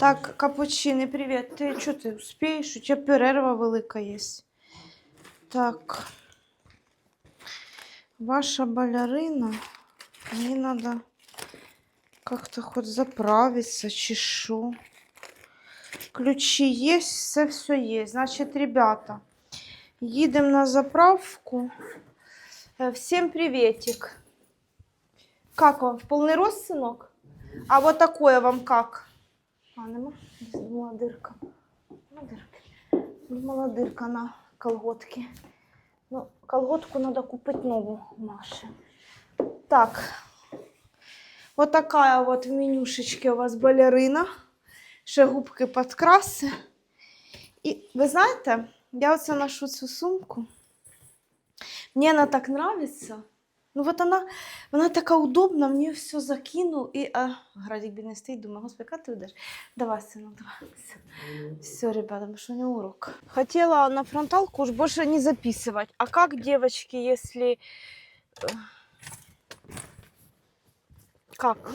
Так, капучини, привіт. Ти що ти успієш? У тебе перерва велика є. Так. Ваша балерина. Мені треба как-то хоть заправиться, чи що. Ключі є, все все є. Значить, ребята, їдемо на заправку. Е, Всім приветик. Как вам? В полный рост, сынок? А вот такое вам как? А, нема? Думала дирка. Дирки. Думала дирка на колготки. Ну, колготку надо купить нову Маше. Так. Вот такая вот в менюшечке у вас балерина. Ще губки підкраси. І ви знаєте, я оце ношу цю сумку. Мені вона так нравится. Ну, вот она, вона така удобна, мені все закинув і а, Градик би не стоїть, думаю, господи, як ти йдеш? Давай, сину, давай. Все, все ребята, потому что у меня урок. Хотела на фронталку уж больше не записывать. А как, девочки, если... э, Как?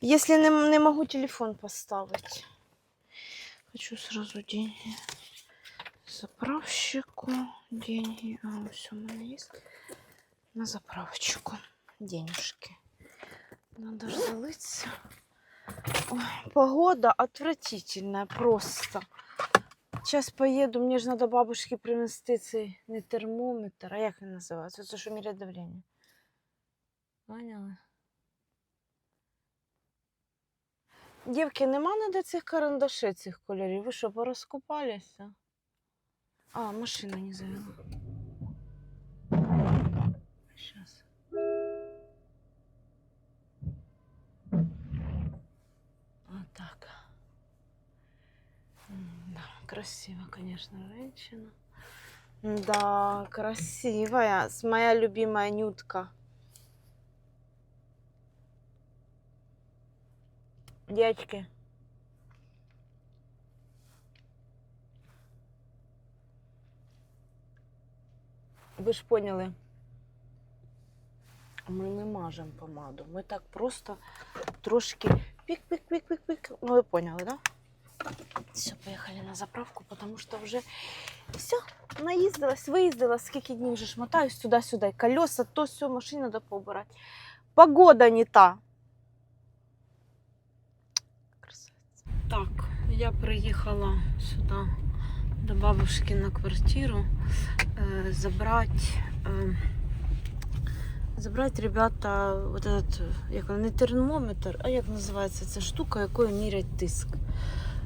Если не, не могу телефон поставить. Хочу сразу деньги. Заправщику деньги. А, все, у меня есть. На заправочку денежки. Надо ж залиться. Ой, погода отвратительная просто. Сейчас поеду, мне же надо бабушке принести цей не термометр, а як він називається? Це що міряє давлення. Поняли? Дівки, нема ніде цих карандашей цих кольорів. Ви що, порозкупалися? А, машина не завела. Сейчас. Вот так. Да, красиво, конечно, женщина. Да, красивая. С моя любимая нютка. Девочки. Ви ж поняли. Ми не мажемо помаду. Ми так просто трошки пік-пік-пік-пік-пік. Ну, ви поняли, да? Все, поїхали на заправку, тому що вже все, наїздилась, виїздила, скільки днів вже ж мотаюсь туди-сюди. Колеса, то все, машину треба поубирати. Погода не та. Красавиця. Так, я приїхала сюди до бабушки на квартиру э, забрать, ребята, вот этот, як не термометр, а як називається ця штука, якою мірять тиск.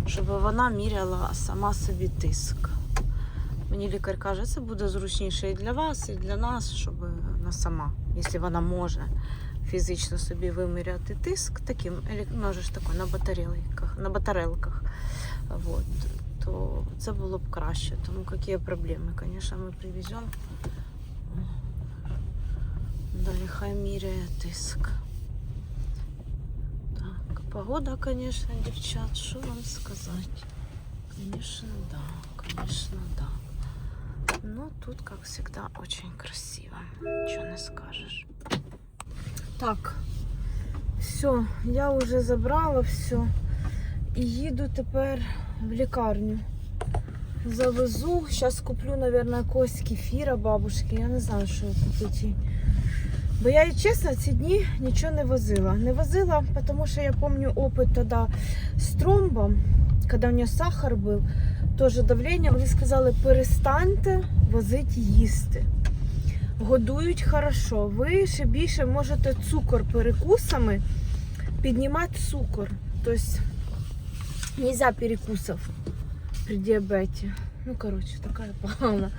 Щоб вона міряла сама собі тиск. Мені лікар каже, це буде зручніше і для вас, і для нас, щоб вона сама, якщо вона може фізично собі виміряти тиск, таким, еле- ну, ж на батарейках, на батарелках. Вот то це було б краще. Тому які проблеми, звісно, ми привеземо. Далі хай міряє тиск. Так, погода, звісно, дівчат, що вам сказати? Звісно, да, звісно, да. Ну, тут, как всегда, очень красиво. Ничего не скажешь. Так, все, я вже забрала все. І їду тепер в лікарню. Завезу. Зараз куплю, мабуть, якогось кефіра бабушки. Я не знаю, що купити. Бо я, чесно, ці дні нічого не возила. Не возила, тому що я пам'ятаю опит тоді з тромбом, коли у нього сахар був, теж давлення. Вони сказали, перестаньте возити їсти. Годують хорошо. Ви ще більше можете цукор перекусами піднімати цукор. Тобто нельзя перекусов при диабете. Ну, короче, такая погана.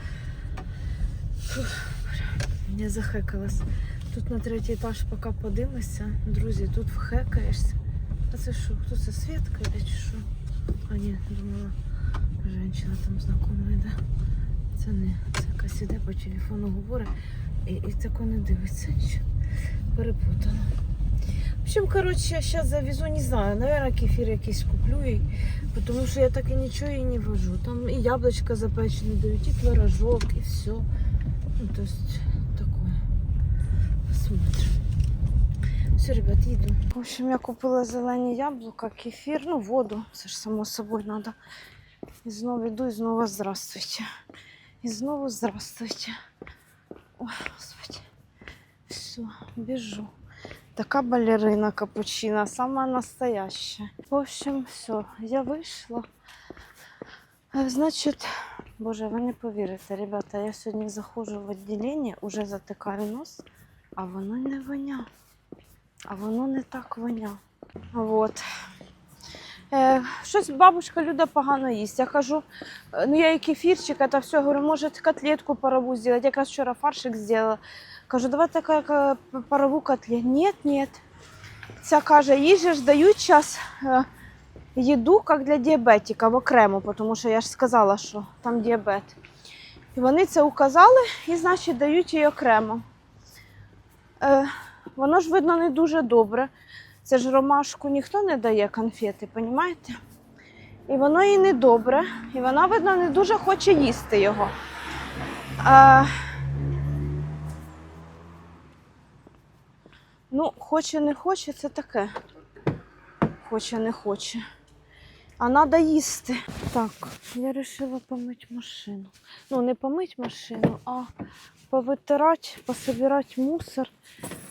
Я захекалась. Тут на третій етаж поки подимося. Друзі, тут вхекаєшся. А це що? Хто це йде чи що? А ні, думала, жінка там знакома йде. Це не. Це якась іде по телефону говорить і, і тако не дивиться. нічого. Перепутала. В общем, короче, сейчас завезу, не знаю, наверное, кефир якийсь куплю їй, потому что я так и ничего и не вожу. Там и яблочко запеченное дают, и творожок, и все. Ну, то есть. Посмотрим. Все, ребят, їду. В общем, я купила зелені яблука, кефір, ну, воду. Це ж само собою треба. І знову йду, і знову здравствуйте. І знову здравствуйте. Ой, господи. Все, біжу. Така балерина капучина, самая настоящая. В общем, все, я вийшла. Е, Значить, боже, ви не повірите, ребята, я сьогодні заходжу в відділення, уже затикаю нос, а воно не воня. А воно не так воня. Вот. Е, щось бабушка Люда погано їсть. Я кажу, е, ну я і кефірчик, це все, говорю, може котлетку парову зробити. Якраз вчора фаршик зробила. Кажу, давай така ка- парову котлету. Ні, ні. Ця каже, їй ж дають час е, їду, як для діабетика, окремо, тому що я ж сказала, що там діабет. І вони це указали і, значить, дають їй окремо. Е, воно ж видно не дуже добре. Це ж ромашку ніхто не дає конфети, розумієте? І воно їй не добре, і вона, видно, не дуже хоче їсти його. А... Ну, хоче, не хоче, це таке. Хоче, не хоче. А треба їсти. Так, я вирішила помити машину. Ну, не помити машину, а повитирати, пособирати мусор.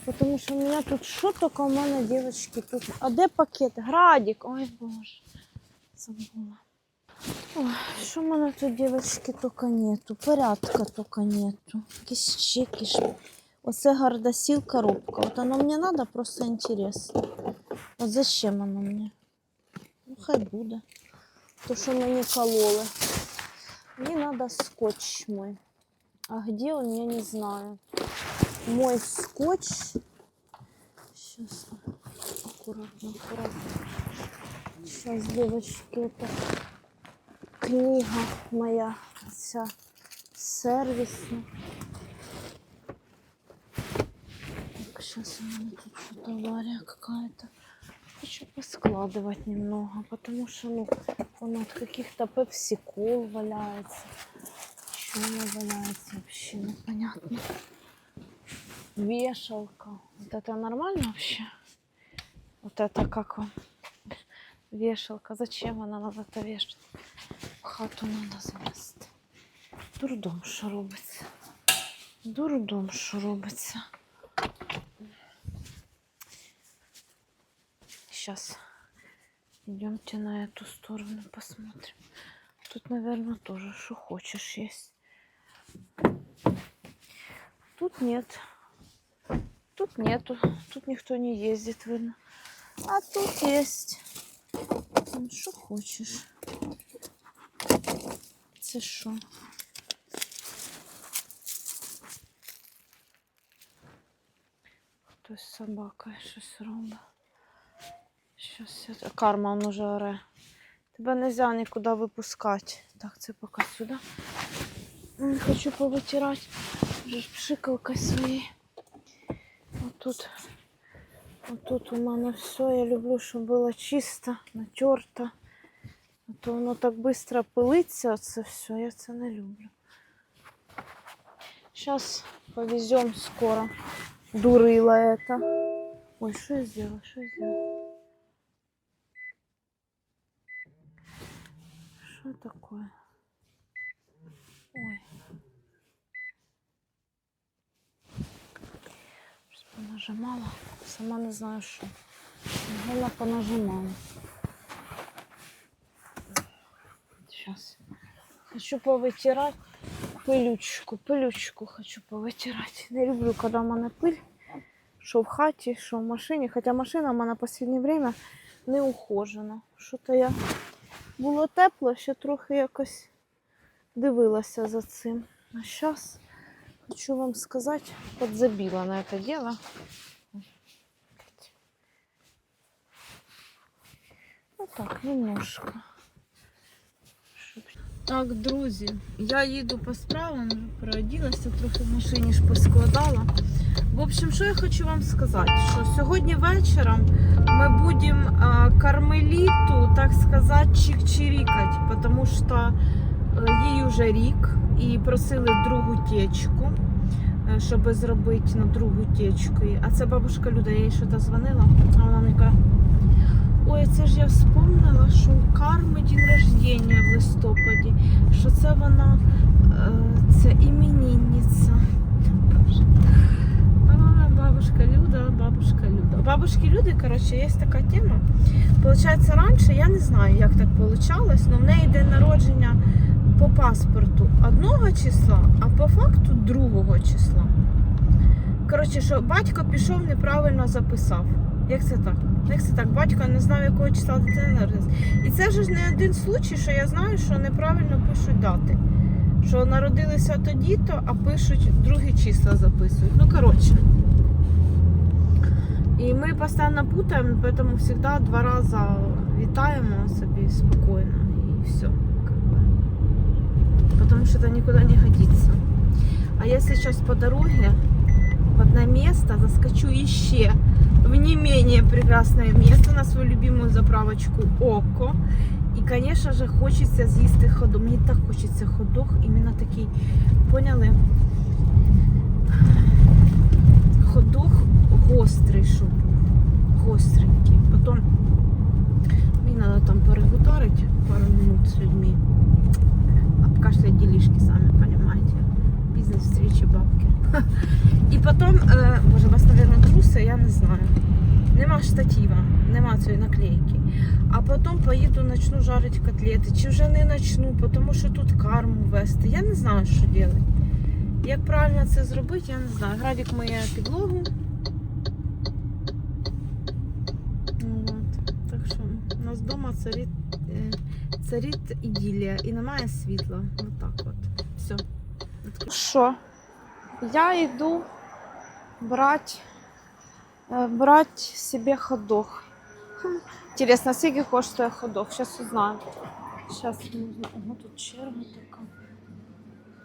Потому що у мене тут що тільки у мене, дівчатки, тут. А де пакет? Градик. Ой, боже. Забула. Ой, що в мене тут, дівчатки, тільки нету. Порядка тільки нету. Якісь чеки. Оце гардосіл коробка. От воно мені треба, просто інтересно. От зачем воно мені? Хай буде. То, що мені кололи. Мені треба скотч мой. А где он, я не знаю. Мой скотч. Сейчас. Аккуратно, аккуратно. Сейчас, девочки, это книга моя вся сервисная. Так, сейчас у меня тут что-то авария какая-то. Хочу поскладывать немного, потому что, ну, он от каких-то пепсикол валяется. Что она валяется вообще непонятно. Вешалка. Вот это нормально вообще? Вот это как вам? Вешалка. Зачем она надо это вешать? В хату надо занести. Дурдом, що робиться. Дурдом, що робиться. Сейчас идемте на эту сторону посмотрим. Тут, наверное, тоже что хочешь есть. Тут нет. Тут нету. Тут никто не ездит, видно. А тут есть. Ну, Что хочешь. Це? Хтось з собакою щось робить. Щось. Карма уже оре. Тебе нельзя нікуди випускати. Так, це поки сюди. М, Хочу повитирати. Вже ж пшикалка свої. Отут. Отут у мене все. Я люблю, щоб було чисто, натерто. А то воно так швидко пилиться, оце все. Я це не люблю. Сейчас повезем скоро. Дурила это. Ой, что я сделала? Что я сделала? Что такое? Ой. Щось понажимала. Сама не знаю, що. Вона понажимала. Сейчас. Хочу повитирать пилючку. Пилючку хочу повитирати. Не люблю, коли в мене пиль. Що в хаті, що в машині. Хоча машина в мене в останнє время не ухожена. Що-то я було тепло, ще трохи якось дивилася за цим. А зараз хочу вам сказати, подзабила на це діло. Отак, немножко. Так, друзі, я їду по справам, переоділася, трохи в машині ж поскладала. В общем, що я хочу вам сказати, що сьогодні вечором ми будемо кармеліту, так сказати, чик-чирікать, тому що е, їй вже рік і просили другу течку. е, щоб зробити на другу течку. А це бабушка Люда, я їй щось дзвонила, а вона мені каже, ой, це ж я вспомнила, що у карми день рождення в листопаді, що це вона е, це іменинниця. Бабушка Люда, бабушка Люда. Бабушки Люди, коротше, є така тема. Получається, раніше я не знаю, як так вийшло, але в неї день народження по паспорту одного числа, а по факту другого числа. Коротше, що батько пішов неправильно записав. Як це так? Як це так? Батько не знав, якого числа дитина народилась. І це вже ж не один случай, що я знаю, що неправильно пишуть дати. Що народилися тоді-то, а пишуть другі числа записують. Ну, коротше. І ми постійно путаємо, поэтому всегда два рази вітаємо собі спокійно і все. Как бы. Потому что это никуда не годится. А я сейчас по дороге в одно место заскочу еще в не менее прекрасное место на свою любимую заправочку Око. І, конечно же, хочеться з'їсти ходок. Мені так хочеться ходок, іменно такий, поняли? Ходок гострий, щоб. Гостренький. Потім мені треба там перегутарити пару минут з людьми. Обкашлять делишки, сами понимаете. Бизнес, встречи, бабки. І потім, е, боже, у вас, мабуть, труси, я не знаю. Нема штатива, нема цієї наклейки. А потім поїду, почну жарити котлети. Чи вже не почну, тому що тут карму вести. Я не знаю, що робити. Як правильно це зробити, я не знаю. Градик моє підлогу. Ну, От. Так що у нас вдома царить, е, царить іділія і немає світла. От так от. Все. Що? Я йду брати, е, брати собі ходок. Интересно, скільки коштує ходок? Сейчас узнаю. Сейчас нужно. Ого, тут черга така.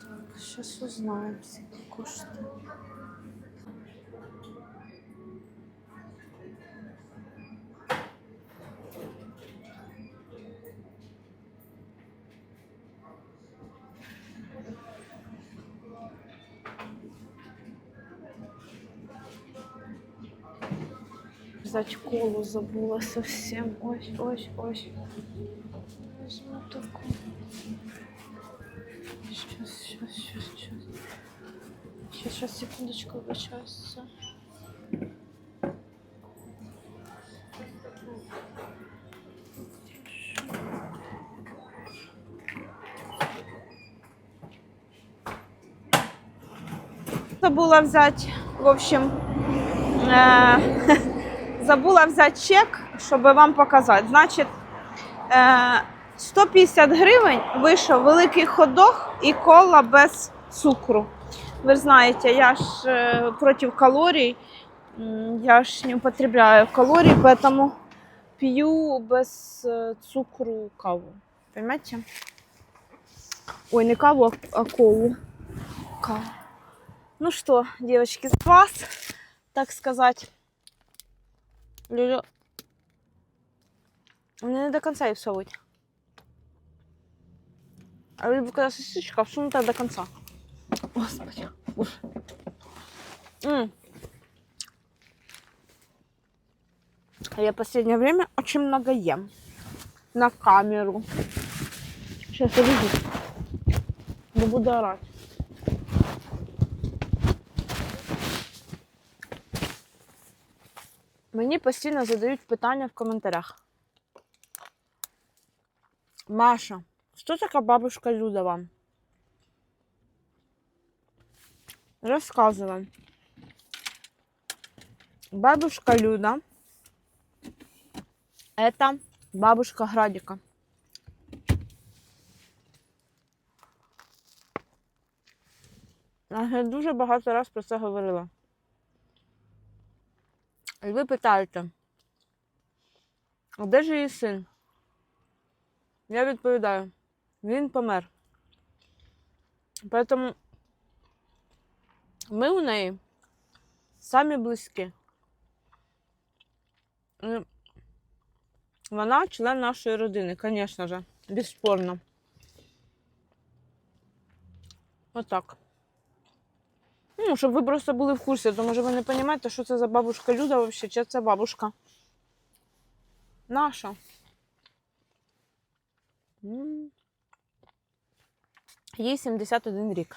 Так, сейчас узнаем, скільки коштує. Взять колу забула совсем. Ой, ой, ой. Возьму такую. Сейчас, сейчас, сейчас, сейчас. Сейчас, сейчас, секундочку, обращаюсь. Забула взять, в общем, э, забула взяти чек, щоб вам показати. Значить, е, 150 гривень вийшов великий ходок і кола без цукру. Ви ж знаєте, я ж е, проти калорій, я ж не употребляю калорій, поэтому п'ю без е, цукру каву. Понимаете? Ой, не каву, а а колу. Каву. Ну что, девочки, с вас, так сказать, Люлю. Мне не до конца их всовывать. А я люблю, когда сосисочка всунута до конца. Господи, боже. М. Я в последнее время очень много ем. На камеру. Сейчас я выйду. Да буду орать. Мені постійно задають питання в коментарях. Маша, що така бабушка Люда вам? Розказую. Бабушка Люда это бабушка Градика. Я дуже багато раз про це говорила. І ви питаєте, а де ж її син? Я відповідаю, він помер. Тому ми у неї самі близькі. Вона член нашої родини, звісно ж, безспорно. Отак. Ну, щоб ви просто були в курсі, то може ви не розумієте, що це за бабушка Люда взагалі, чи це бабушка. Наша. Їй 71 рік.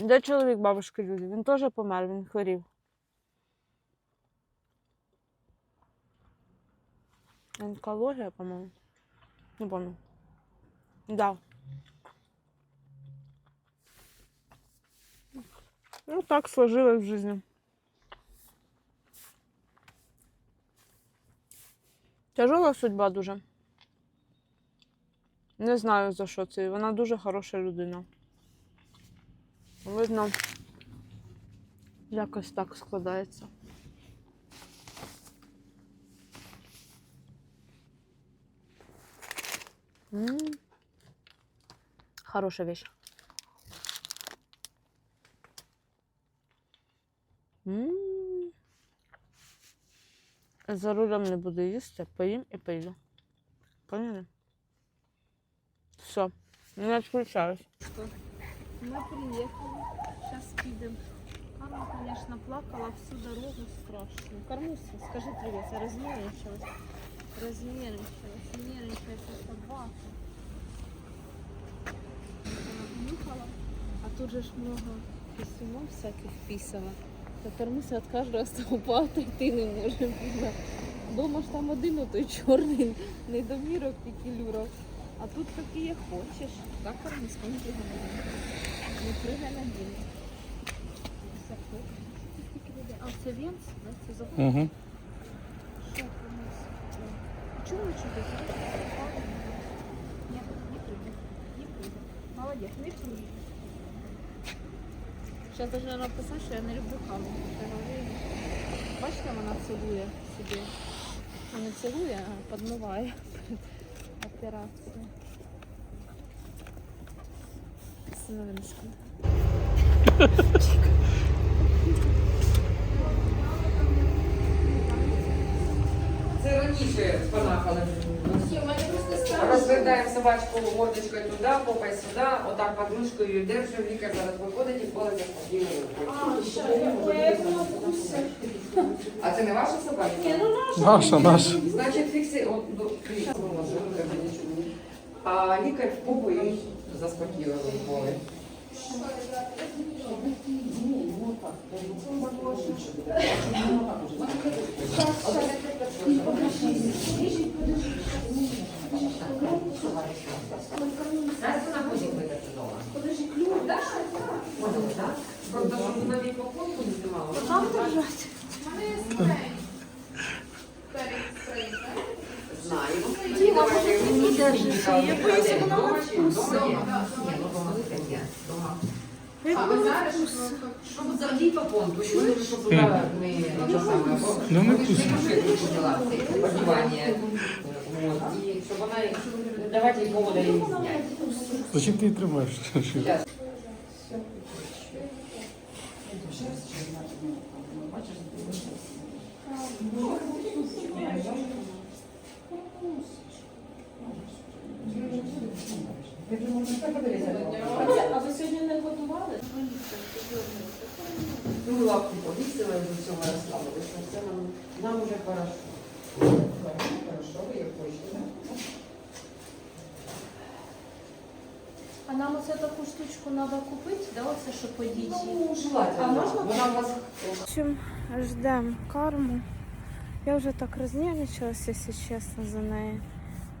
Де чоловік бабушки Люди? Він теж помер, він хворів. Онкологія, по-моєму. Не помню. Да. Ну, так сложилось в жизни. Тяжела судьба дуже. Не знаю за що це. Вона дуже хороша людина. Видно, якось так складається. М. Хорошая вещь. За рулем не буду їсти, поїм і поїду. Поняли? Все, не відключаюсь. Мы приехали, сейчас підемо. Карла, конечно, плакала всю дорогу страшно. Кормуся, скажи привет, я разнервничалась. Разнервничалась, нервничается собака. Она нюхала, а тут же ж много писюнов всяких писала. Та Кормуся від кожного стовпа йти не може. Дома ж там один той чорний недомірок пікілюрок. А тут какие хочеш. Так, не пригадаю. Не пригай на дім. А це? Да? Це забув? Угу. Що Кормусь? Чому чудо? Ні, не пригай. Не пригай. Молодець, не пригай. Зараз должна написати, що я не люблю камеру. Бачите, вона цілує собі. Не цілує, а підмиває перед операцією. Синовинська. Це раніше понахали. Розглядаємо собачку мордочкою туди, попай сюди, отак подмишкою її держимо, лікар зараз виходить і колить спокійно. А це не ваша собака? Наша, наша. Значить, фікси, от, до, ну, лікар чути. а лікар в попу її заспокійливо колить. Зараз вона потім дома. Подожди, ключ, так? Поняли, так? Просто, щоб навіть по фонку не знімала. Там держать. Знаємо. Діма, може, ти не держиш? Не. А ви зараз, щоб завжди по понту, щоб не Ну, вони вкусно. не От, і щоб вона, давайте їй повода її зняти. Зачем ти її тримаєш? А ви сьогодні не готували? Ну, лапки повісили, вже всього розслабилися. Це нам, нам уже хорошо. А нам оце таку штучку треба купити, да, оце що по діті? Ну, желательно. А можна Вона у вас общем, ждем карму. Я вже так рознервничалась, якщо чесно, за неї.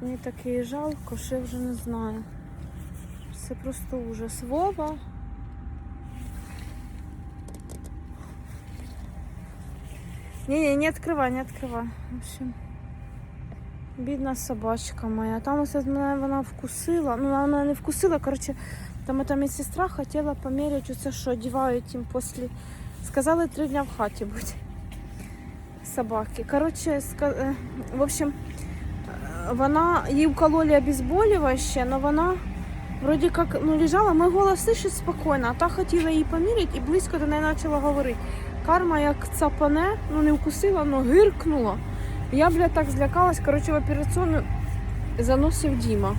Мені так її жалко, що я вже не знаю. Це просто ужас. Вова. Не-не, не открывай, не открывай. В общем, бідна собачка моя. Там ось мене вона вкусила. Ну, вона мене не вкусила. Коротше, там эта медсестра хотіла поміряти оце, що одягають їм після Сказали три дня в хаті бути. Собаки. Коротше, ска... е, в общем, е, вона їй вкололи обезболюваще, але вона вроді як ну, лежала, ми голос слышать спокійно, а та хотіла її поміряти і близько до неї почала говорити. Карма як цапане, ну не вкусила, але гиркнула. Я, бля, так злякалась, коротше, в операційну заносив Діма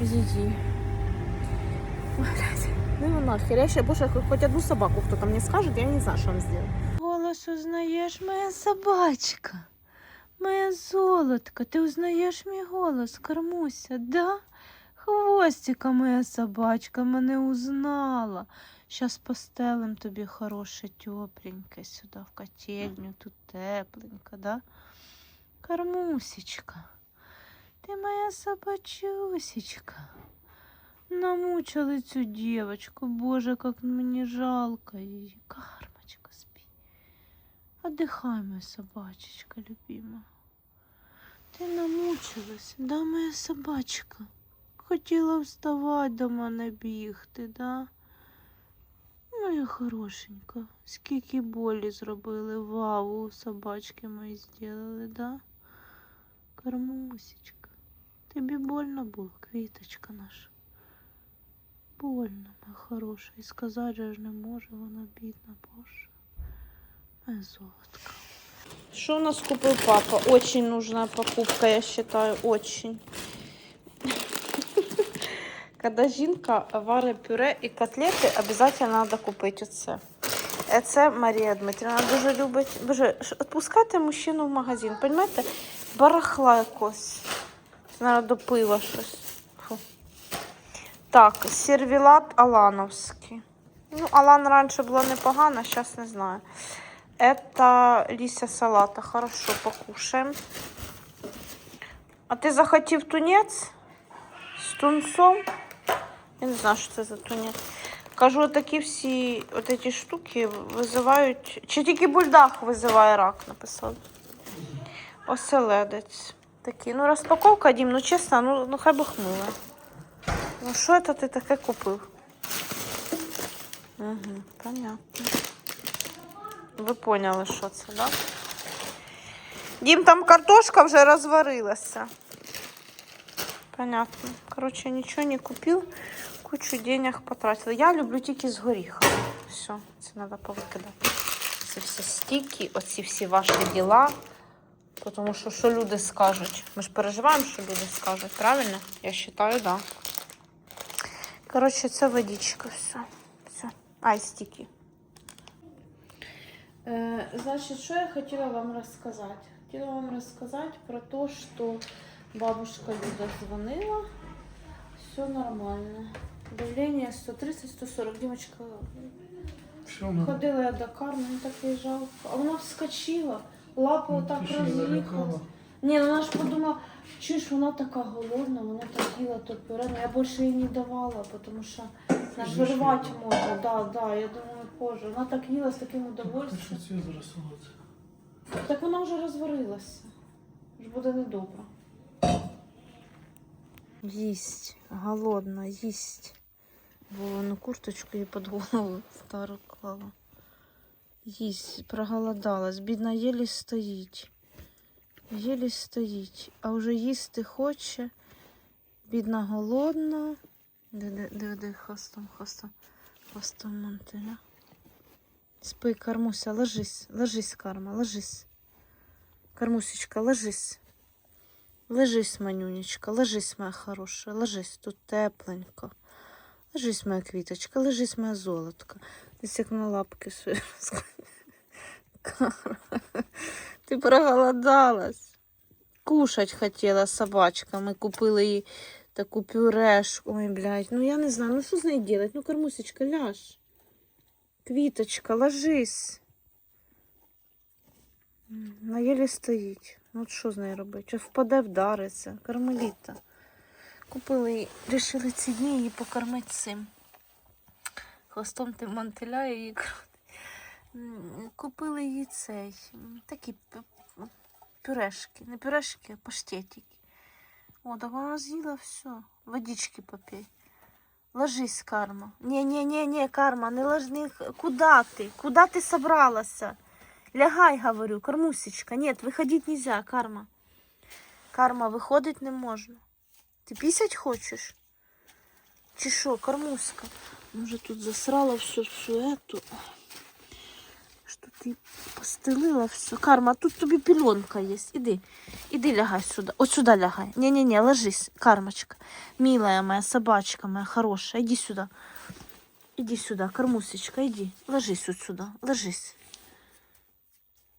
її. Блядь. Ну нахер. Я ще больше хоть одну собаку кто-то мне скажет, я не знаю, что он сделает. Голос узнаешь, моя собачка. Моя золотка, ты узнаешь мій голос, Кормуся, да? Хвостика моя собачка мене узнала. Щас постелим тобі хороше, тепленьке сюди в котельню, тут тепленько, да? Кормусечка, ти моя собачусечка. Намучили цю девочку, боже, как мені жалко її. Кармочка, спи. Отдыхай, моя собачечка любима. Ти намучилась, да, моя собачка? Хотіла вставати до мене бігти, да? Моя хорошенька, скільки болі зробили, вау, собачки мої зробили, да? Кормусечка, тобі больно було, квіточка наша? Больно, моя хороша, і сказати же ж не може, вона бідна, боже. Моя золотка. Что у нас купил папа? Очень нужная покупка, я считаю, очень. Когда жінка варить пюре і котлети, обов'язково треба купити оце. Це Марія Дмитрівна дуже любить. Боже, відпускайте мужчину в магазин, розумієте? Барахла якось. Мабуть, до пива щось. Фу. Так, сервілат Алановський. Ну, Алан раніше було непогано, зараз не знаю. Это листья салата. Хорошо, покушаем. А ты захотів тунець з тунцом? Я не знаю, що це за тунець. Кажу, такі всі от ці штуки визивають. Чи тільки бульдах визиває рак, написали. Оселедець. Такий. Ну, розпаковка, Дім, ну чесно, ну, ну хай бахнула. Ну, що це ти таке купив? Угу, понятно. Ви поняли, що це, так? Да? Дім, там картошка вже розварилася. Понятно. Короче, нічого не купив, кучу денег потратила. Я люблю тільки з горіхом. Все, це треба повикидати. Це всі стіки, оці всі ваші діла. Тому що що люди скажуть? Ми ж переживаємо, що люди скажуть, правильно? Я вважаю, так. Да. Коротше, це водичка, все. все. Ай, стіки. Э, Значит, что я хотела вам рассказать? Хотела вам рассказать про то, что бабушка Люда звонила. Все нормально. Давление 130-140. Димочка, Що вона? ходила я до Карми, мені так жалко. А вона вскочила, лапа Ну, отак що, роз'їхала. Ні, ну вона ж подумала, чуєш, вона така голодна, вона так їла то пюре. Ну, я більше їй не давала, тому що вона ж вирвати може. Да, да, я думаю, позже. Вона так їла з таким удовольствием. що це зараз? Так вона вже розварилася. Ж буде недобре. Їсть, голодна, їсть. Вовину курточку їй під голову стару клала. Їсть, проголодалась. Бідна єлі стоїть. Єлі стоїть. А вже їсти хоче. Бідна голодна. Де, де, де, хвостом, хвостом, хвостом мантеля. Спи, Кармуся, ложись, ложись, Карма, ложись. Кармусечка, ложись. Ложись, манюнечка, ложись, моя хорошая, ложись, тут тепленько. Ложись, моя квіточка, ложись, моя золотка. Десь як на лапки. Кара, ти проголодалась. Кушать хотіла собачка. Ми купили їй таку пюрешку. Ой, блядь, ну я не знаю, ну що з нею делать? Ну, Кармусечка, ляж. Квіточка, ложись. На єлі стоїть. Ну що з нею робити? Чи впаде, вдариться. Кармеліта. Купили її, рішили ці дні її покормити цим. Хвостом тим мантиля її крутить. М, Купили їй цей. м, Такі п- п- пюрешки. Не пюрешки, а паштетики. О, так вона з'їла все. Водички попей. Ложись, Карма. Не-не-не-не, Карма, не ложни. Куда ты? Куда ты собралась? Лягай, говорю, Кармусечка. Нет, выходить нельзя, Карма. Карма, выходить не можна. Ти пісять хочеш? Чи що, Кармуська? Може тут засрала всю всю эту. Що ти постелила все. Карма, тут тобі пеленка є. Іди. Іди лягай сюди. От сюди лягай. Не-не-не, ложись, Кармочка. Милая моя собачка моя хорошая, иди сюда. Иди сюда, кормусечка, иди. Ложись вот сюда, ложись.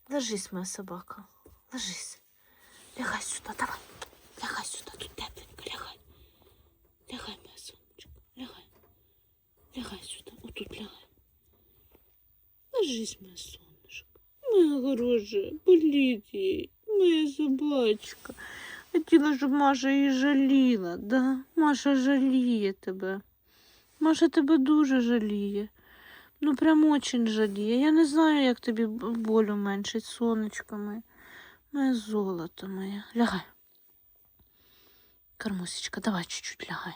Ложись, моя собака. Ложись. Лягай сюда, давай. Лягай сюда, тут тепленько, лягай. Лягай, моя сонечка, лягай. Лягай сюда, вот тут лягай. Ложись, моя солнышко. Моя хорошая, болит ей. Моя собачка. Хотіла, щоб Маша її жаліла, да? Маша жаліє тебе. Маша тебе дуже жаліє. Ну, прям очень жаліє. Я не знаю, як тобі б- боль уменшить, сонечко моє. Моє золото моє. Лягай. Кармусечка, давай чуть-чуть лягай.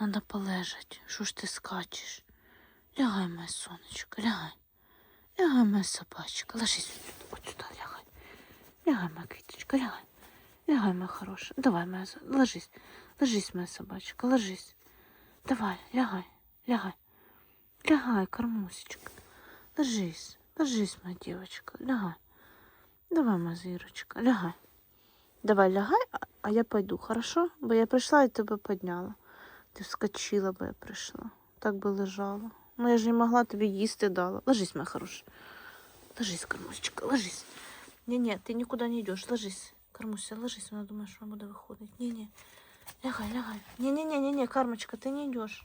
Надо полежать. Що ж ти скачеш? Лягай, моє сонечко, лягай. Лягай, моя собачка. Ложись сюди, от сюди лягай. Лягай, моя квіточка, лягай. Лягай, моя хорошая. Давай, моя, ложись. Ложись, моя собачка, ложись. Давай, лягай, лягай. Лягай, кормусечка. Ложись, ложись, моя девочка, лягай. Давай, моя зірочка, лягай. Давай, лягай, а- я пойду, хорошо? Бо я прийшла і тебе підняла. Ти вскочила, бо я прийшла. Так би лежала. Ну я ж не могла тобі їсти дала. Ложись, моя хороша. Ложись, кормусечка, ложись. Не-не, ты никуда не идешь. Ложись. Кормуся, ложись. Вона думає, що вона буде виходити. Ні-ні. Лягай, лягай. Не-не-не, не-не, Кармочка, ти не йдеш.